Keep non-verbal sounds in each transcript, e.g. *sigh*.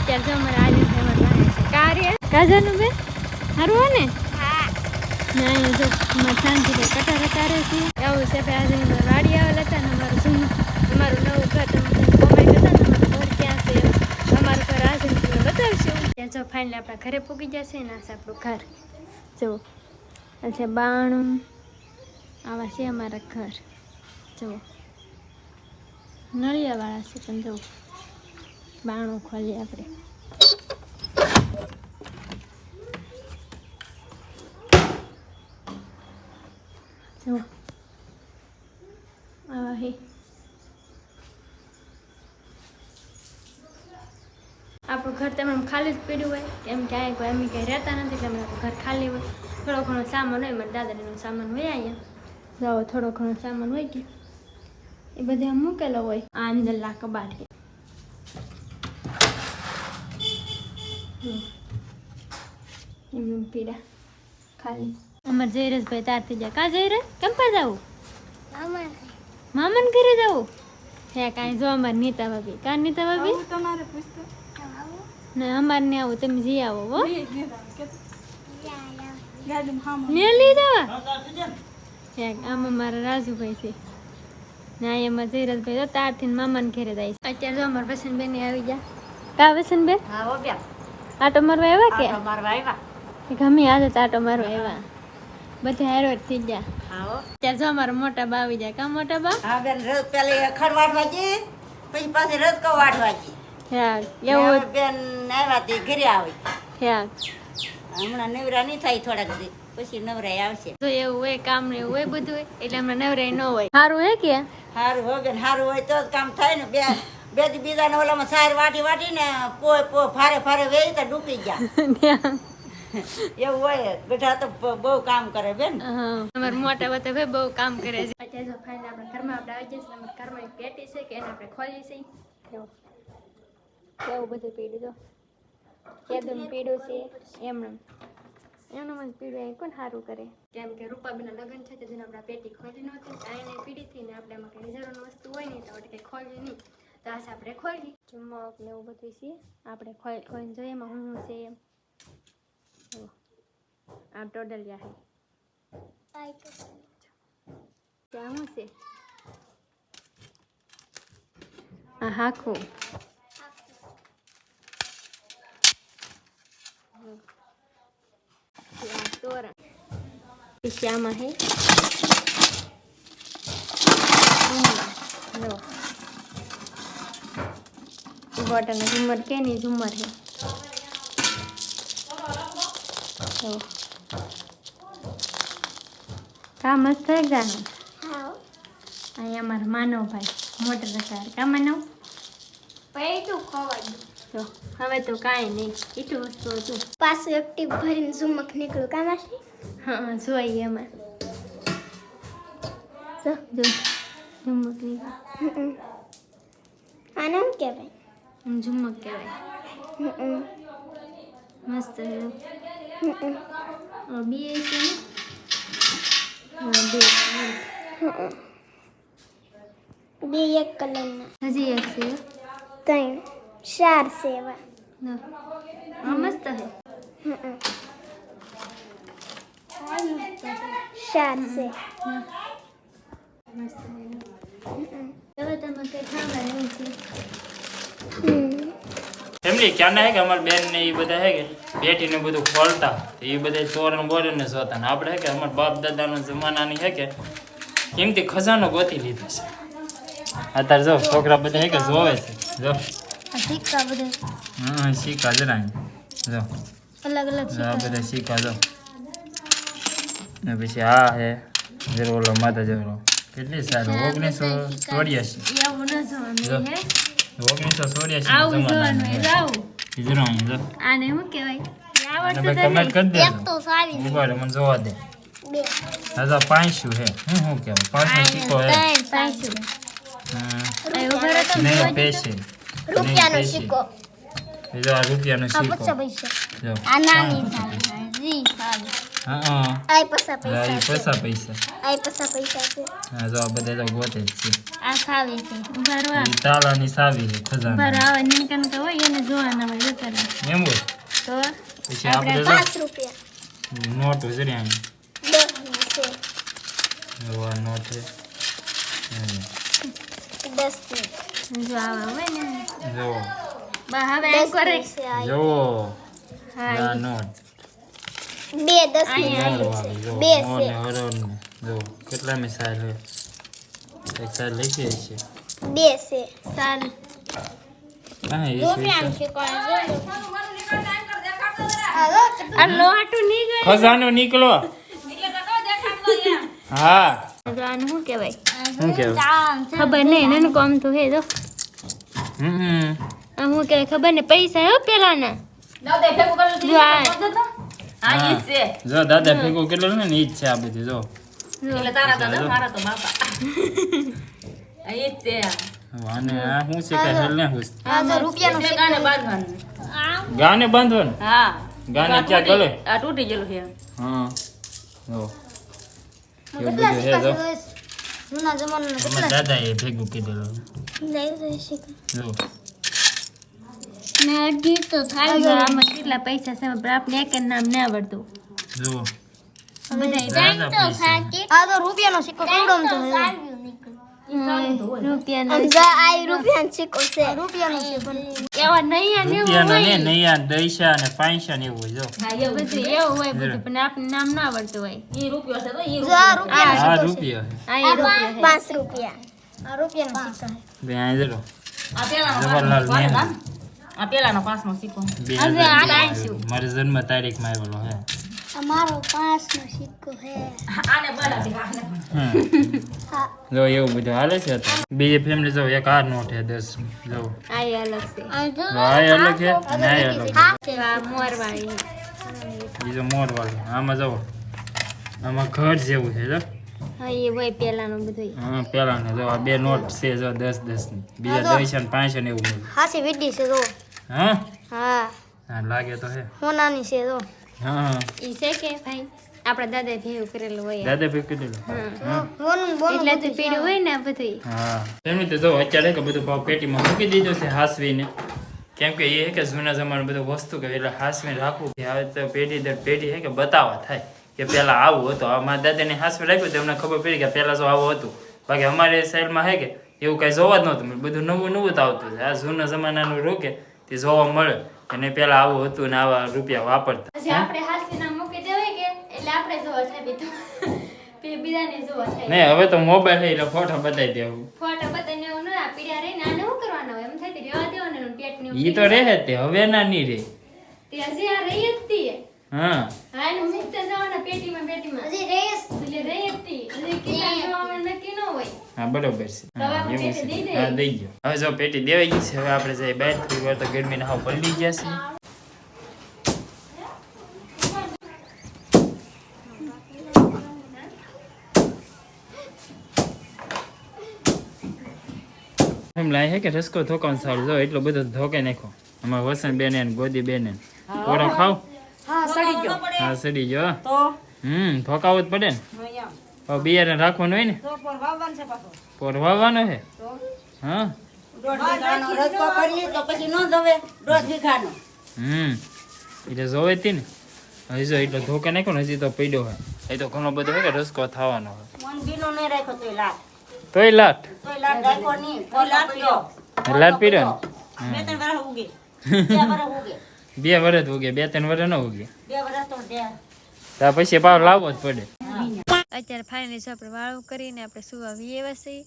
અત્યારે જો અમારે આજે છે. કાર્ય? કાજાનું બે સારું હો. ને ના જો અમારે શાંતિ કટાર કટારે છે. આવું છે કે આજે અમારે વાડી આવેલા હતા ને અમારું જૂનું અમારું નવું ઘર તમે કોમેન્ટ હતા ને અમારું ઘર ક્યાં છે. અમારું ઘર આજે તમને બતાવશું. ત્યાં જો ફાઇનલી આપણા ઘરે પૂગી જશે ને આ છે આપણું ઘર. જુઓ અચ્છા બાણું. આવા છે અમારા ઘર. જુઓ નળિયાવાળા છે પણ જુઓ બાણું ખોલીએ આપણે. જુઓ. આવા હે. આપણું ઘર તમે ખાલી જ પીડ્યું હોય. કેમ કે કોઈ એમ કંઈ રહેતા નથી એટલે અમારું ઘર ખાલી હોય. થોડો ઘણો સામાન હોય, મારા દાદાનો સામાન હોય અહીંયા. જાઓ, થોડો ઘણો સામાન હોય કે. એ બધે મૂકેલો હોય. આ અંદરના કબાટ એમનું પીડા ખાલી અમારે જયરસભાઈ તાર થઈ જાય કા જયરસ કેમ પર જવું મામન ઘરે જાવું હે કાંઈ જો અમારે નીતા ભાભી કા નીતા ભાભી તમારે પૂછતો ને અમારે ને આવો તમે જઈ આવો હો ને લઈ જવા હે આમાં મારા રાજુભાઈ છે ના એમાં જયરસભાઈ તો તારથી મામાને ઘેરે જાય છે અત્યારે જો અમારા વસનબેન આવી ગયા કા વસનબેન હા હો બ્યા આટો મારવા આવ્યા કે? મારવા આવ્યા. ગમે આજે આટો મારવા આવ્યા. બધા હારો થઈ ગયા. ત્યાં જો અમારા મોટા બા આવી જાય કા મોટા બા? હા બેન રસ પેલી ખડ વાટવા જઈએ પછી પાછી રસ કો વાટવા જઈએ હા એવું બેન આવ્યા તે ઘરે આવી. હા. હમણાં નવરા નહીં થાય થોડાક દી. પછી નવરાઈ આવશે. તો એવું હોય કામ ને એવું હોય બધું હોય એટલે હમણાં નવરાઈ ન હોય. સારું હે કે? સારું હો બેન સારું હોય તો જ કામ થાય ને બે બે દી બીજાને ઓલામાં સાર વાટી વાટીને પોય પો ફારે ફારે વેહી તો ડૂબી ગયા. એવું હોય બેઠા તો બહુ કામ કરે બેન. અમાર અમારા મોટા બધા ભાઈ બહુ કામ કરે છે. અત્યારે જો ફાઇનલ આપણે ઘરમાં આપણે આવી જઈએ અમારા ઘરમાં એક પેટી છે કે એને આપણે ખોલી છે કેવું બધું પીડું જો કેદું પીડું છે. એમનું એમનું જ પીડું એ કોણ સારું કરે? કેમ કે રૂપાબેનના લગ્ન છે તેને આપણે પેટી ખોલી નહોતી તો એને પીડી હતી ને આપણે એમાં કંઈ જરૂરની વસ્તુ હોય નહીં તો આપણે કંઈ ખોલી નહીં. તો આજે આપણે ખોલી ચુમ્મક ને એવું બધું છે. આપણે ખોઈ ખોઈને જોઈએ એમાં હું શું છે એમ. આમ આ ટોટલ યા ત્યાં શું છે? આ હાખું. તોરણ આમાં હે. બોટલનું ઝુમ્મર કે નહીં ઝુમર જો કા મસ્ત હે ગાનું? અહીંયા અમારા માનવભાઈ મોટર રસાર કા માનવ? જો હવે તો કાંઈ નહીં. એટલું વસ્તુ હતું. પાછું એક્ટિવ ભરીને ઝુમક નીકળું કામ હશે હા જોઈએ એમાં. જો ઝુમક નીકળ્યું. આને શું કહેવાય. ઝુમક કહેવાય. મસ્ત છે. બે છે ને? હા બે. એક કલરના. હજી એક છે. ત્રણ. ચાર સેવા મસ્ત છે. ચાર છે. હા. મસ્ત છે. હવે તમે કઈ ખાવા નહીં છે. ફેમિલી ક્યાંના હે કે અમારા બેન ને એ બધા હે કે બેઠીને બધું ખોલતા. એ બધા તોરણ બોરણ ને જોતા ને આપણે હે કે અમારા બાપ દાદાનો જમાનાની હે કે કિંમતી ખજાનો ગોતી લીધો છે. અત્યારે જો છોકરા બધા હે કે જોવે છે. જો. સિક્કા બધા? હા શીખા જરા જો અલગ અલગ જો બધા સિક્કા જો. ને પછી આ હે જરો ઓલો માતા જરો કેટલી સારું ઓગણીસો ચોર્યાસી. ઓગણીસો ચોર્યાસી આને શું કહેવાય? તો સારી મને જોવા દે. હજાર પાંચસો હે હું શું કહેવાય? પાંચસો સિક્કો હે. નહીં પૈસે રૂપિયાનો સિક્કો. આ રૂપિયાનો સિક્કો. આ નાની સારી. આય પસા હા, ઈ પૈસા પૈસા પૈસા. આય પસા પૈસા છે. હા જો બધા તો ગોતે છે. આ ખાવી છે. ઉભારો તાલાની સાવી છે ખજાના આવા નીકન કે હોય એને જોવાના હોય જતા એમ હોય? તો પછી આપણે જો. રૂપિયા. નોટ જરી દસની છે. જો નોટ છે. હમ. દસની જો આવા હોય ને. જો. બા હવે એમ કરે ની છે આય. જો હા નોટ. બે દસ બે છે. કેટલા મી સાલ એક સાલ લખી છે? બે છે. સાલ. ખજાનો નીકળો. હા. જો શું કહેવાય? શું કહેવાય? ખબર નહીં એને કોમ તો હે જો. હમ આ હું કે ખબર ને પૈસા હો પેલાના? જો આ હા. જો દાદા ભેગું કેટલું ને ઈ જ છે આ બધું જો. જો. આ શું છે કે હેલ ને હું આ તો રૂપિયાનું છે ગાને બાંધવાનું. હા. ગાને ક્યાં ગલે આ તૂટી ગયેલું છે. હા. જો. એવું બધું હે જો. જૂના જમાનાના અમારા દાદા એ ભેગું કીધેલું. જો. મેં અઢી તો થાય આમાં કેટલા પૈસા છે પણ આપણે એક નામ ના આવડતું. જો બધા દાદા પૈસા. આ તો રૂપિયાનો સિક્કો કેવડો તો રૂપિયાનો આય રૂપિયાનો સિક્કો છે. રૂપિયાનો છે પણ એવા નૈયા ને એવું હોય. નૈયા દૈસા અને પાંચસા ને એવું હોય જો. બધું એવું હોય બધું પણ આપણે નામ ના આવડતું હોય. ઈ રૂપિયો છે તો ઈ જો આ રૂપિયાનો આ રૂપિયો છે. આ એ રૂપિયા છે. પાંચ રૂપિયા. આ રૂપિયાનો સિક્કો છે. બે અહીં જરો આ પેલાનો જવાહરલાલ નહેરુ. આ પેલાનો પાંચનો સિક્કો. મારી જન્મ તારીખમાં આવેલો હે. અમારો મારો પાંચનો સિક્કો હે. આને બનાવી આને જો એવું બધું હાલે છે બીજે ફેમિલી જો એક આ નોટ હે દસ. જો. આ અલગ છે. આ અલગ છે આ અલગ છે મોરવાળી. બીજો મોરવાળી. આમાં જો આમાં ઘર જેવું છે જો. હા એ બધું. હા પેલા ને જો આ બે નોટ છે જો દસ દસની. બીજા દસ ને પાંચ ને એવું હાસી વીડી છે જો. હા? હા. હા લાગે તો હે. હોનાની છે જો હા ઈ છે કે ભાઈ આપણા દાદા ભેગું કરેલું હોય. દાદા ભાઈ કીધેલું હા. બોનું બોનું એટલે તો પીડું હોય ને આ બધું હા. એમની તો જો અત્યારે કે બધું ભાવ પેટીમાં મૂકી દીધું છે હાસવીને. કેમ કે એ કે જૂના જમાના બધું વસ્તુ કે એટલે રાખવું કે હવે તો પેઢી દર પેઢી હે કે બતાવવા થાય. કે પહેલા આવું હતું. આ મારા દાદાને હાસવી રાખ્યું તો એમને ખબર પડી કે પેલા જો આવું હતું. બાકી અમારી સાઈડમાં હે કે એવું કઈ જોવા જ નહોતું. બધું નવું નવું જ આવતું છે. આ જૂના જમાનાનું રોકે તે જોવા મળે. અને પેલા આવું હતું ને આવા રૂપિયા વાપરતા. આપણે હાથથી મૂકી દેવાય કે? એટલે આપણે જોવા થાય બીજું. *laughs* બીજાને જોવા થાય નહીં હવે તો મોબાઈલ એટલે ફોટો બતાવી દેવું. ફોટા બતાવીને એવું ના પીડ્યા રહીને આને શું કરવાનું એમ થાય કે રહેવા દેવાનું પેટ ને ઈ તો રહે તે હવે ના નહીં રે. તે હજી આ રહી જ તી હા. હા એને મૂકતા જવાના પેટીમાં પેટીમાં. હજી રેસ એટલે રહી હતી હજી કે જવાનું નક્કી ન હોય. હા બરોબર છે. હવે હા, એવું છે. હા દઈ ગયો હવે જો પેટી દેવાઈ ગઈ છે હવે આપણે જઈએ બહાર થોડી વાર તો ગરમીના હાવ પલડી ગયા છે. એમ લાય હે કે રસકો ધોકાનું સારું. જો એટલો બધો ધોકે નાખો અમાર વસંત બેન ને ગોદી બેન ને. પોરો ખાવ. હા સડી ગયો. હા સડી ગયો તો? હમ ધોકાવું જ પડે ને. બિયારણ રાખવાનું હોય ને? પોર વાવવાનો છે? હા? હમ. એટલે જોવે તી ને. હજી જો એટલો ધોકા નાખ્યો ને હજી તો પડ્યો હોય. એ તો ઘણો બધો હોય કે રસકો થવાનો હોય. તોય લાટ લાટ તોય તોય પીડ્યો. લાટ બે ત્રણ વર્ષ *laughs* ઉગે. બે ને બે વર્ષ ઉગે બે ત્રણ વર્ષ ન ઉગે. બે વર્ષ તો બે. ત્યાર પછી પાવ લાવવો જ પડે. અત્યારે ફાઇનલી જો આપણે વાળું કરીને આપણે સુવા વીએ વસી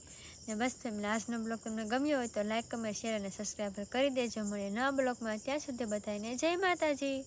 ને બસ તમને આજનો બ્લોગ તમને ગમ્યો હોય તો લાઇક કમેન્ટ શેર અને સબસ્ક્રાઈબ કરી દેજો. મળે નવા બ્લોગમાં. ત્યાં સુધી બધાને જય માતાજી.